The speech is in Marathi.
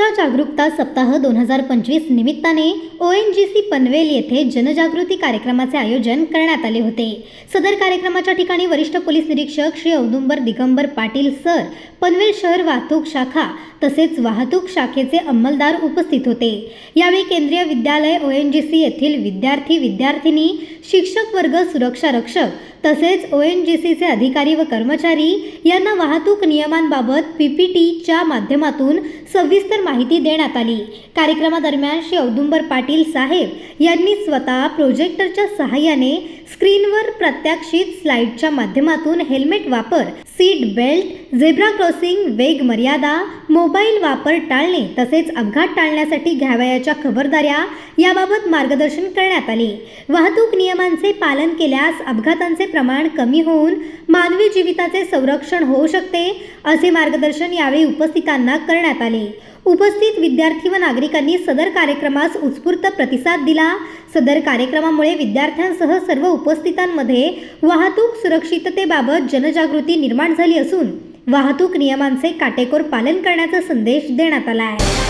स्वच्छता जागरूकता सप्ताह दोन हजार पंचवीस निमित्ताने O N G C Panvel येथे जनजागृती कार्यक्रमाचे आयोजन करण्यात आले होते. सदर कार्यक्रमाच्या ठिकाणी वरिष्ठ पोलीस निरीक्षक श्री औदुंबर दिगंबर पाटील सर पनवेल शहर वाहतूक शाखा तसेच वाहतूक शाखेचे अंमलदार उपस्थित होते. यावेळी केंद्रीय विद्यालय ओ एन जी सी येथील विद्यार्थी विद्यार्थिनी शिक्षक वर्ग सुरक्षा रक्षक तसेच ओ एन जी सीचे अधिकारी व कर्मचारी यांना वाहतूक नियमांबाबत पी पी टीच्या माध्यमातून सविस्तर माहिती देण्यात आली. कार्यक्रमादरम्यान श्री औदुंबर पाटील साहेब यांनी स्वतः प्रोजेक्टरच्या सहाय्याने स्क्रीनवर प्रात्यक्षिक स्लाइडच्या माध्यमातून हेल्मेट वापर सीट बेल्ट झेब्रा क्रॉसिंग वेग मर्यादा मोबाईल वापर टाळणे तसेच अपघात टाळण्यासाठी घ्यावयाच्या खबरदाऱ्या याबाबत मार्गदर्शन करण्यात आले. वाहतूक नियमांचे पालन केल्यास अपघातांचे प्रमाण कमी होऊन मानवी जीविताचे संरक्षण होऊ शकते असे मार्गदर्शन यावेळी उपस्थितांना करण्यात आले. उपस्थित विद्यार्थी व नागरिकांनी सदर कार्यक्रमास उत्स्फूर्त प्रतिसाद दिला. सदर कार्यक्रमामुळे विद्यार्थ्यांसह सर्व उपस्थितांमध्ये वाहतूक सुरक्षिततेबाबत जनजागृती निर्माण झाली असून वाहतूक नियमांचे काटेकोर पालन करण्याचा संदेश देण्यात आला आहे.